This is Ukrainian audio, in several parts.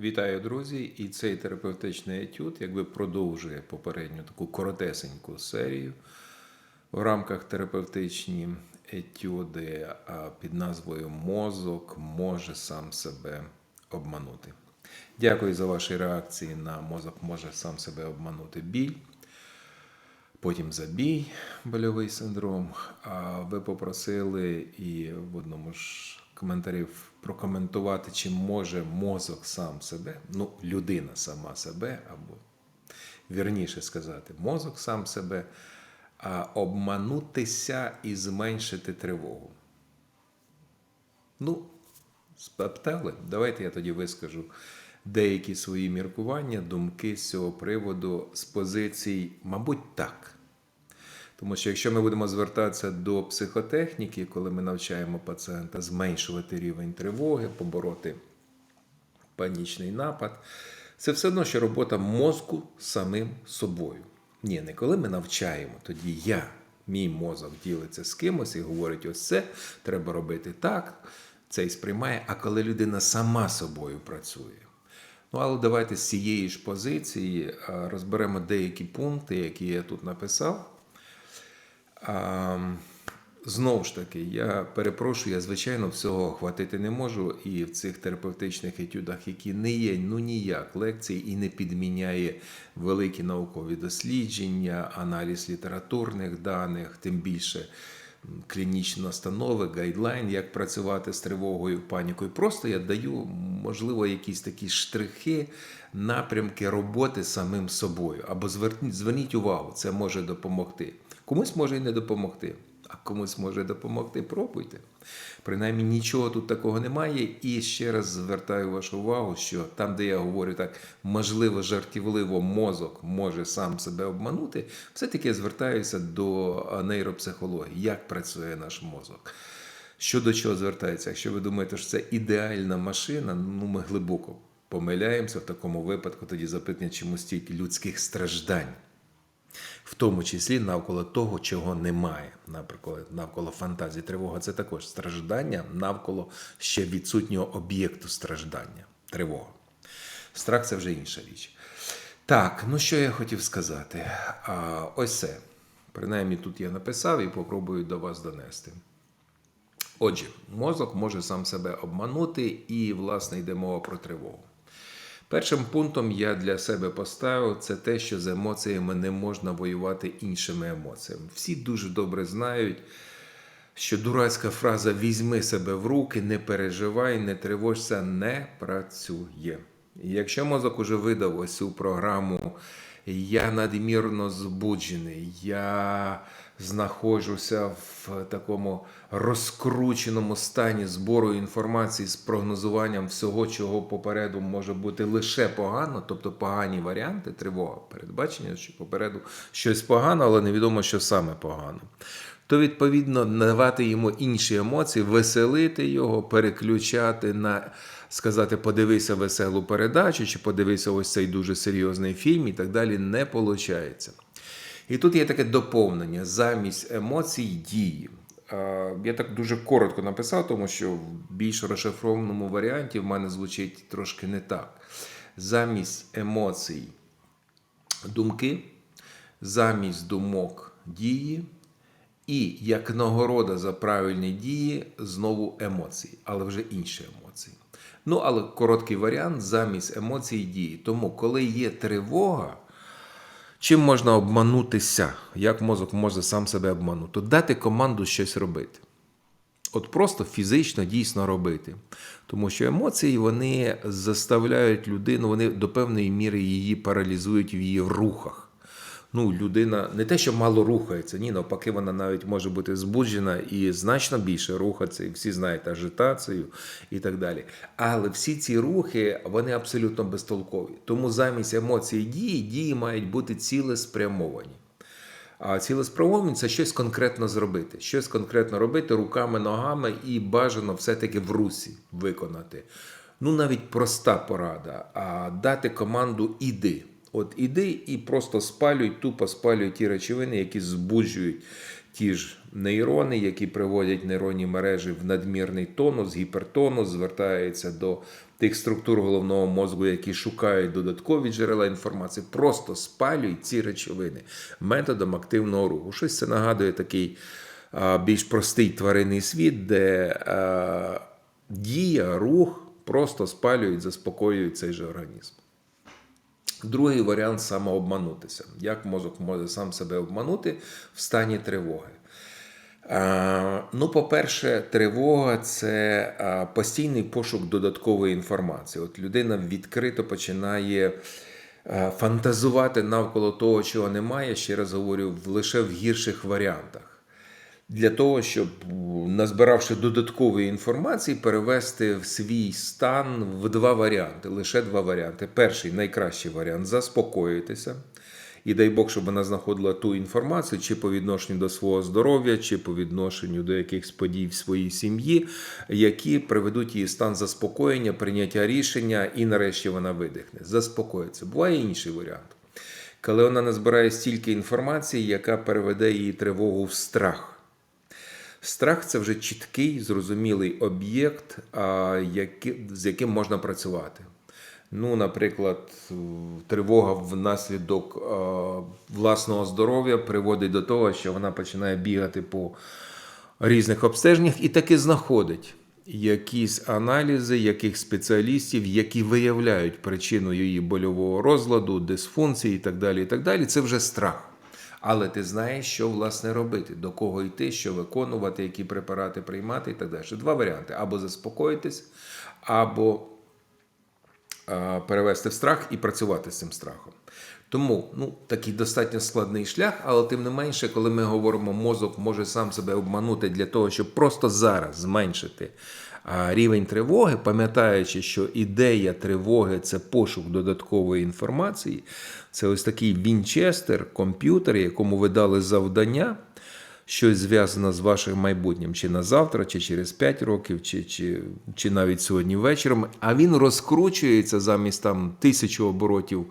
Вітаю, друзі! І цей терапевтичний етюд якби продовжує попередню таку коротесеньку серію в рамках терапевтичні етюди під назвою Мозок може сам себе обманути. Дякую за ваші реакції на мозок може сам себе обманути біль. Потім забій, больовий синдром. А ви попросили і в одному ж коментарів прокоментувати, чи може мозок сам себе, ну, людина сама себе, або вірніше сказати, мозок сам себе, а обманутися і зменшити тривогу. Ну, спитали. Давайте я тоді вискажу деякі свої міркування, думки з цього приводу з позицій, мабуть, так. Тому що якщо ми будемо звертатися до психотехніки, коли ми навчаємо пацієнта зменшувати рівень тривоги, побороти панічний напад, це все одно, що робота мозку самим собою. Ні, не коли ми навчаємо, тоді я, мій мозок ділиться з кимось і говорить: ось це треба робити так, це і сприймає, а коли людина сама собою працює. Ну, але давайте з цієї ж позиції розберемо деякі пункти, які я тут написав. Знову ж таки, я перепрошую, я звичайно всього хватити не можу, і в цих терапевтичних етюдах, які не є ну ніяк лекції і не підміняє великі наукові дослідження, аналіз літературних даних, тим більше клінічні настанови, гайдлайн, як працювати з тривогою, панікою. Просто я даю, можливо, якісь такі штрихи, напрямки роботи самим собою. Або зверніть, зверніть увагу, це може допомогти. Комусь може і не допомогти, а комусь може допомогти. Пробуйте. Принаймні нічого тут такого немає. І ще раз звертаю вашу увагу, що там, де я говорю так, можливо, жартівливо мозок може сам себе обманути, все-таки звертаюся до нейропсихології, як працює наш мозок. Що до чого звертається? Якщо ви думаєте, що це ідеальна машина, ну ми глибоко помиляємося в такому випадку, тоді запитання, чому стільки людських страждань в тому числі навколо того, чого немає. Наприклад, навколо фантазії тривога це також страждання навколо ще відсутнього об'єкту страждання. Тривога. Страх це вже інша річ. Так, ну що я хотів сказати? А, Ось це. Принаймні тут я написав і попробую до вас донести. Отже, мозок може сам себе обманути, і, власне, йде мова про тривогу. Першим пунктом я для себе поставив це те, що з емоціями не можна воювати іншими емоціями. Всі дуже добре знають, що дурацька фраза візьми себе в руки, не переживай, не тривожся, не працює. І якщо мозок уже видав ось цю програму, я надмірно збуджений, я знаходжуся в такому розкрученому стані збору інформації з прогнозуванням всього, чого попереду може бути лише погано, тобто погані варіанти, тривога, передбачення, що попереду щось погано, але невідомо, що саме погано. То, відповідно, давати йому інші емоції, веселити його, переключати на сказати, подивися веселу передачу, чи подивися ось цей дуже серйозний фільм і так далі, не виходить. І тут є таке доповнення замість емоцій дії. Я так дуже коротко написав, тому що в більш розшифрованому варіанті в мене звучить трошки не так. Замість емоцій думки, замість думок дії, і як нагорода за правильні дії знову емоції, але вже інші емоції. Ну, але короткий варіант замість емоцій дії. Тому, коли є тривога, чим можна обманутися, як мозок може сам себе обманути? Дати команду щось робити. От просто фізично дійсно робити. Тому що емоції вони заставляють людину, вони до певної міри її паралізують в її рухах. Ну, людина не те, що мало рухається, ні, навпаки, вона навіть може бути збуджена і значно більше рухатися, і всі знають ажитацію і так далі. Але всі ці рухи вони абсолютно безтолкові. Тому замість емоцій дії, дії мають бути цілеспрямовані. А цілеспрямовані це щось конкретно зробити, щось конкретно робити руками, ногами і бажано все-таки в русі виконати. Ну, навіть проста порада, а дати команду іди. От іди і просто спалюй, тупо спалюй ті речовини, які збуджують ті ж нейрони, які приводять нейронні мережі в надмірний тонус, гіпертонус, звертаються до тих структур головного мозку, які шукають додаткові джерела інформації, просто спалюють ці речовини методом активного руху. Щось це нагадує такий більш простий тваринний світ, де дія, рух просто спалюють, заспокоюють цей же організм. Другий варіант самообманутися. Як мозок може сам себе обманути в стані тривоги? Ну, по-перше, тривога це постійний пошук додаткової інформації. От людина відкрито починає фантазувати навколо того, чого немає, ще раз говорю, лише в гірших варіантах. Для того, щоб, назбиравши додаткової інформації, перевести в свій стан в два варіанти. Лише два варіанти. Перший найкращий варіант заспокоїтися. І дай Бог, щоб вона знаходила ту інформацію, чи по відношенню до свого здоров'я, чи по відношенню до якихось подій в своїй сім'ї, які приведуть її стан заспокоєння, прийняття рішення, і нарешті вона видихне. Заспокоїться. Буває інший варіант. Коли вона назбирає стільки інформації, яка переведе її тривогу в страх. Страх це вже чіткий, зрозумілий об'єкт, з яким можна працювати. Ну, наприклад, тривога внаслідок власного здоров'я приводить до того, що вона починає бігати по різних обстеженнях і таки знаходить якісь аналізи яких спеціалістів, які виявляють причину її больового розладу, дисфункції і так далі. І так далі. Це вже страх. Але ти знаєш, що власне робити, до кого йти, що виконувати, які препарати приймати і так далі. Два варіанти: або заспокоїтись, або перевести в страх і працювати з цим страхом. Тому ну, такий достатньо складний шлях, але тим не менше, коли ми говоримо, мозок може сам себе обманути для того, щоб просто зараз зменшити рівень тривоги, пам'ятаючи, що ідея тривоги це пошук додаткової інформації, це ось такий Вінчестер, комп'ютер, якому ви дали завдання щось зв'язане з вашим майбутнім, чи на завтра, чи через 5 років, чи, чи, чи навіть сьогодні вечором. А він розкручується замість там тисячі оборотів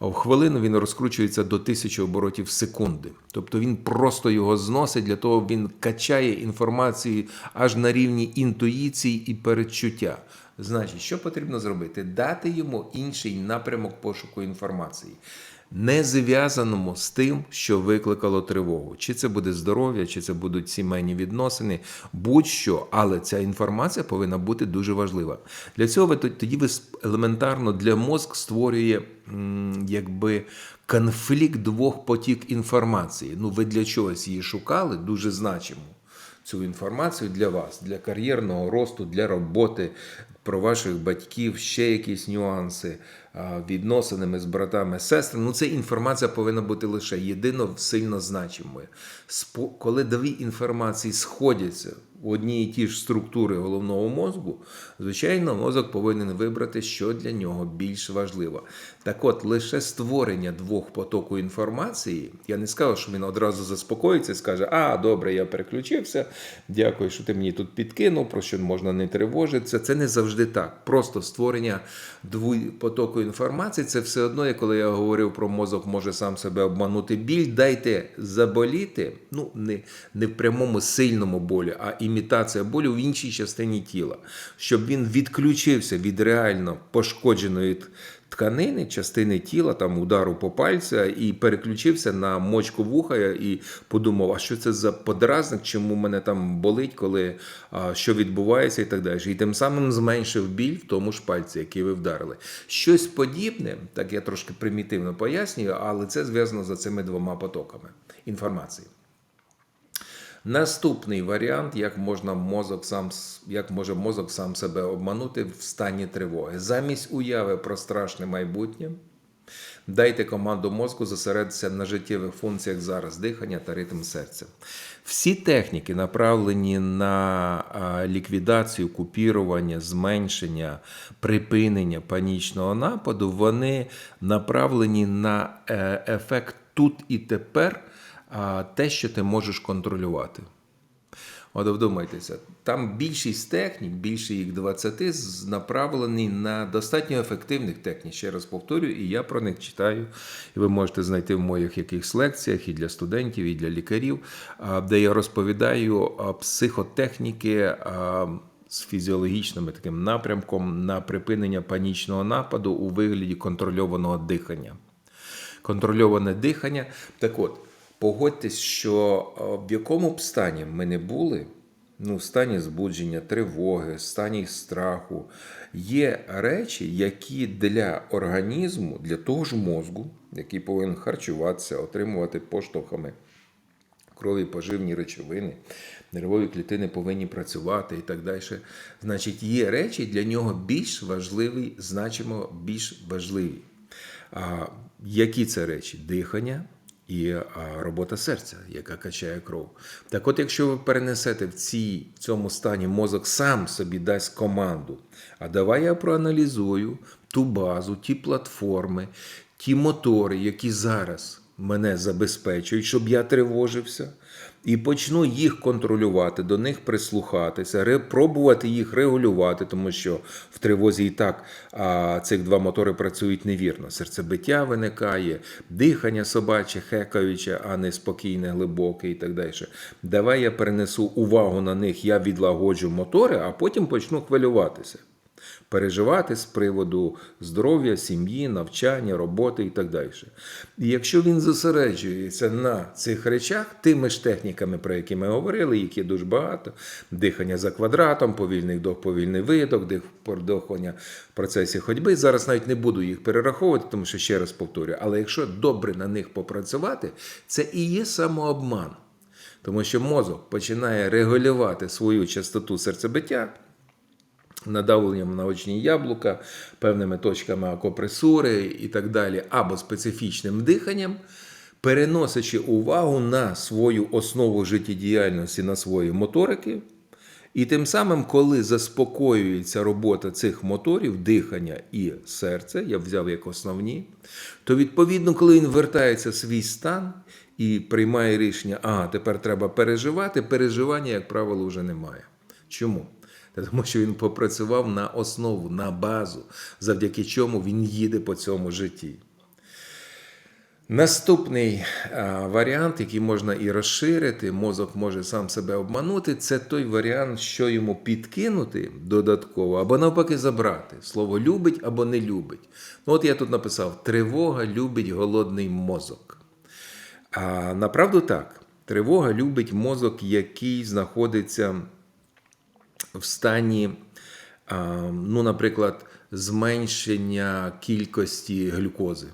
в хвилину, він розкручується до тисячі оборотів в секунди. Тобто він просто його зносить, для того він качає інформацію аж на рівні інтуїції і передчуття. Значить, що потрібно зробити? Дати йому інший напрямок пошуку інформації не зв'язаному з тим, що викликало тривогу. Чи це буде здоров'я, чи це будуть сімейні відносини, будь-що, але ця інформація повинна бути дуже важлива. Для цього ви тоді ви елементарно для мозк створює якби конфлікт двох потік інформації. Ну, ви для чогось її шукали, дуже значимо. Цю інформацію для вас, для кар'єрного росту, для роботи, про ваших батьків, ще якісь нюанси, відносинами з братами, сестрами. Ну, ця інформація повинна бути лише єдино сильно значимою. Коли дві інформації сходяться в одній і ті ж структури головного мозку, звичайно, мозок повинен вибрати, що для нього більш важливо. Так от, лише створення двох потоку інформації, я не скажу, що він одразу заспокоїться і скаже: А, добре, я переключився, дякую, що ти мені тут підкинув, про що можна не тривожитися. Це не завжди так. Просто створення двох потоку інформації це все одно, як коли я говорив про мозок, може сам себе обманути. Біль дайте заболіти, ну не, не в прямому сильному болі, а імітація болю в іншій частині тіла, щоб він відключився від реально пошкодженої тканини, частини тіла, там удару по пальця, і переключився на мочку вуха і подумав, а що це за подразник, чому мене там болить, коли а, що відбувається, і так далі. І тим самим зменшив біль в тому ж пальці, який ви вдарили. Щось подібне, так я трошки примітивно пояснюю, але це зв'язано за цими двома потоками інформації. Наступний варіант, як можна мозок сам як може мозок сам себе обманути в стані тривоги. Замість уяви про страшне майбутнє, дайте команду мозку зосередитися на життєвих функціях зараз дихання та ритм серця. Всі техніки, направлені на ліквідацію, купірування, зменшення, припинення панічного нападу, вони направлені на е, ефект тут і тепер, те, що ти можеш контролювати. От вдумайтеся, там більшість технік, більше їх 20, з- направлені на достатньо ефективних технік. Ще раз повторюю, і я про них читаю. І ви можете знайти в моїх якихось лекціях і для студентів, і для лікарів, де я розповідаю психотехніки. З фізіологічним таким напрямком на припинення панічного нападу у вигляді контрольованого дихання контрольоване дихання. Так от, погодьтесь, що е, в якому б стані ми не були, ну, в стані збудження, тривоги, в стані страху, є речі, які для організму, для того ж мозку, який повинен харчуватися, отримувати поштовхами крові поживні речовини, нервові клітини повинні працювати і так далі. Значить, є речі для нього більш важливі, значимо більш важливі. А, які це речі? Дихання і робота серця, яка качає кров. Так от, якщо ви перенесете в, цій, в цьому стані мозок сам собі дасть команду, а давай я проаналізую ту базу, ті платформи, ті мотори, які зараз мене забезпечують, щоб я тривожився, і почну їх контролювати, до них прислухатися, пробувати їх регулювати, тому що в тривозі і так а, цих два мотори працюють невірно. Серцебиття виникає, дихання собаче, хекаюче, а не спокійне, глибоке і так далі. Давай я перенесу увагу на них, я відлагоджу мотори, а потім почну хвилюватися переживати з приводу здоров'я, сім'ї, навчання, роботи і так далі. І якщо він зосереджується на цих речах, тими ж техніками, про які ми говорили, є дуже багато: дихання за квадратом, повільний вдох, повільний видох, дих- дихання в процесі ходьби. Зараз навіть не буду їх перераховувати, тому що ще раз повторюю, але якщо добре на них попрацювати, це і є самообман. Тому що мозок починає регулювати свою частоту серцебиття надавленням на очні яблука, певними точками акопресури і так далі, або специфічним диханням, переносячи увагу на свою основу життєдіяльності, на свої моторики. І тим самим, коли заспокоюється робота цих моторів, дихання і серце, я взяв як основні, то відповідно, коли він вертається в свій стан і приймає рішення, ага, тепер треба переживати, переживання, як правило, вже немає. Чому? Тому що він попрацював на основу, на базу, завдяки чому він їде по цьому житті. Наступний варіант, який можна і розширити, мозок може сам себе обманути, це той варіант, що йому підкинути додатково, або навпаки забрати. Слово любить або не любить. Ну, от я тут написав: тривога любить голодний мозок. А направду так, тривога любить мозок, який знаходиться в стані, ну, наприклад, зменшення кількості глюкози.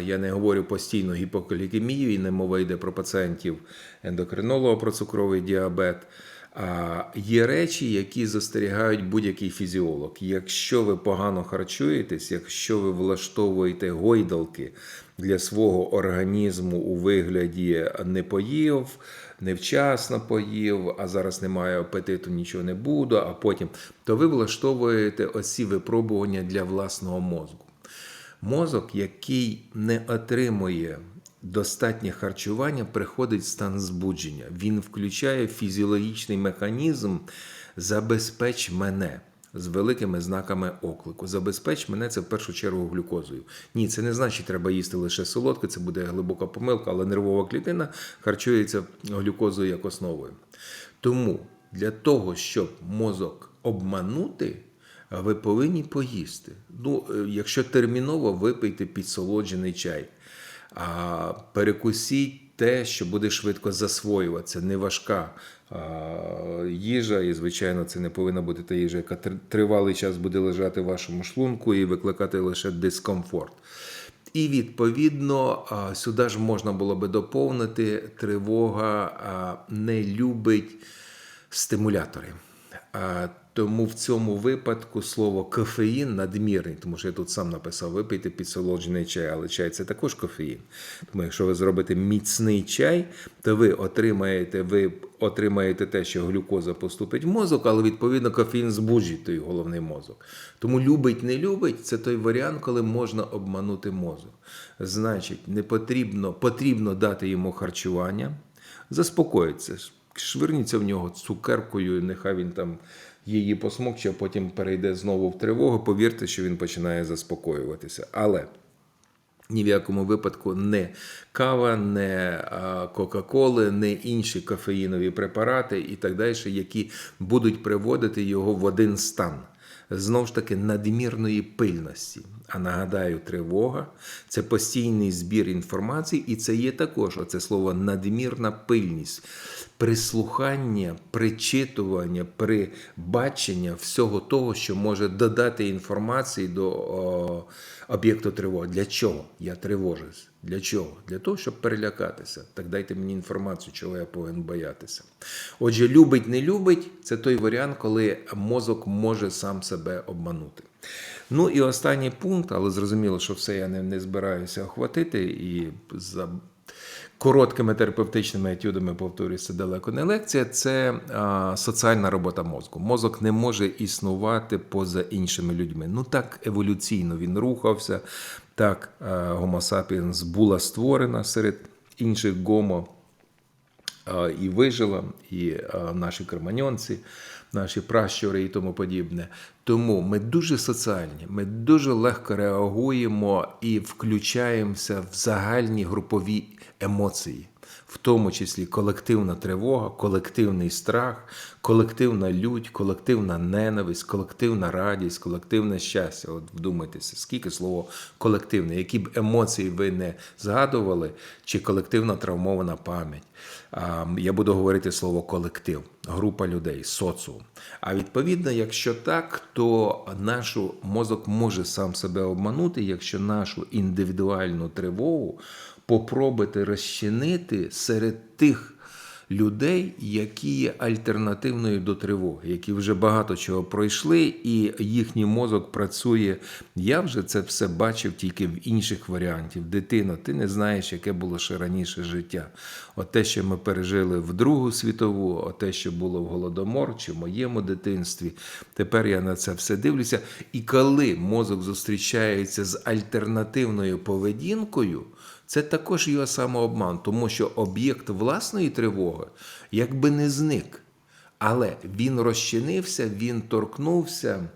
Я не говорю постійно гіпоклікемію, і не мова йде про пацієнтів ендокринолога про цукровий діабет. А є речі, які застерігають будь-який фізіолог. Якщо ви погано харчуєтесь, якщо ви влаштовуєте гойдалки для свого організму у вигляді не поїв, невчасно поїв, а зараз немає апетиту, нічого не буду, а потім, то ви влаштовуєте оці випробування для власного мозку. Мозок, який не отримує достатнє харчування, приходить в стан збудження. Він включає фізіологічний механізм забезпеч мене з великими знаками оклику. Забезпеч мене це в першу чергу глюкозою. Ні, це не значить, треба їсти лише солодке, це буде глибока помилка, але нервова клітина харчується глюкозою як основою. Тому для того, щоб мозок обманути, ви повинні поїсти. Ну, е, якщо терміново випийте підсолоджений чай, перекусіть те, що буде швидко засвоюватися, не важка а, їжа, і, звичайно, це не повинна бути та їжа, яка тривалий час буде лежати в вашому шлунку і викликати лише дискомфорт. І відповідно а, сюди ж можна було би доповнити тривога а, не любить стимулятори. А, Тому в цьому випадку слово кофеїн надмірний, тому що я тут сам написав випийте підсолоджений чай, але чай це також кофеїн. Тому якщо ви зробите міцний чай, то ви отримаєте, ви отримаєте те, що глюкоза поступить в мозок, але відповідно кофеїн збуджить той головний мозок. Тому любить, не любить це той варіант, коли можна обманути мозок. Значить, не потрібно, потрібно дати йому харчування, заспокоїться. Швирніться в нього цукеркою, нехай він там її посмокче, а потім перейде знову в тривогу. Повірте, що він починає заспокоюватися. Але ні в якому випадку не кава, не Кока-Коли, не інші кофеїнові препарати і так далі, які будуть приводити його в один стан. Знову ж таки, надмірної пильності. А нагадаю, тривога це постійний збір інформації, і це є також оце слово надмірна пильність, прислухання, причитування, прибачення всього того, що може додати інформації до об'єкту тривоги. Для чого я тривожусь? Для чого? Для того, щоб перелякатися. Так дайте мені інформацію, чого я повинен боятися. Отже, любить, не любить це той варіант, коли мозок може сам себе обманути. Ну і останній пункт, але зрозуміло, що все я не, не збираюся охватити і за короткими терапевтичними етюдами повторюється далеко не лекція. Це а, соціальна робота мозку. Мозок не може існувати поза іншими людьми. Ну так еволюційно він рухався. Так, Homo була створена серед інших гомо а, і вижила, і а, наші креманьонці, наші пращури і тому подібне. Тому ми дуже соціальні, ми дуже легко реагуємо і включаємося в загальні групові емоції, в тому числі колективна тривога, колективний страх, колективна лють, колективна ненависть, колективна радість, колективне щастя. От вдумайтеся, скільки слово колективне, які б емоції ви не згадували, чи колективна травмована пам'ять. Я буду говорити слово колектив, група людей, соціум. А відповідно, якщо так, то наш мозок може сам себе обманути, якщо нашу індивідуальну тривогу попробувати розчинити серед тих людей, які є альтернативною до тривоги, які вже багато чого пройшли, і їхній мозок працює. Я вже це все бачив тільки в інших варіантів. Дитино, ти не знаєш, яке було ще раніше життя. От те, що ми пережили в Другу світову, от те, що було в Голодомор чи в моєму дитинстві. Тепер я на це все дивлюся. І коли мозок зустрічається з альтернативною поведінкою. Це також його самообман, тому що об'єкт власної тривоги якби не зник. Але він розчинився, він торкнувся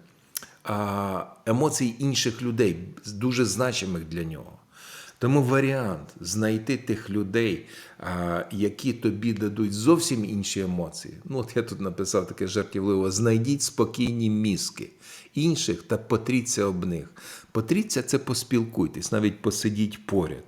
емоцій інших людей, дуже значимих для нього. Тому варіант знайти тих людей, які тобі дадуть зовсім інші емоції. Ну, от я тут написав таке жартівливо: знайдіть спокійні мізки інших та потріться об них. Потріться це поспілкуйтесь, навіть посидіть поряд.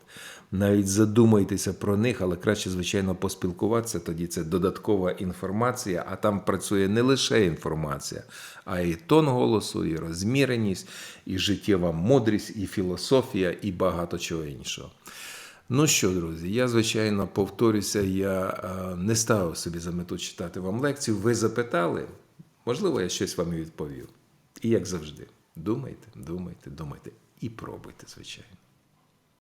Навіть задумайтеся про них, але краще, звичайно, поспілкуватися. Тоді це додаткова інформація, а там працює не лише інформація, а і тон голосу, і розміреність, і життєва мудрість, і філософія, і багато чого іншого. Ну що, друзі, я, звичайно, повторюся, я е, не ставив собі за мету читати вам лекцію. Ви запитали, можливо, я щось вам і відповів. І як завжди, думайте, думайте, думайте і пробуйте, звичайно.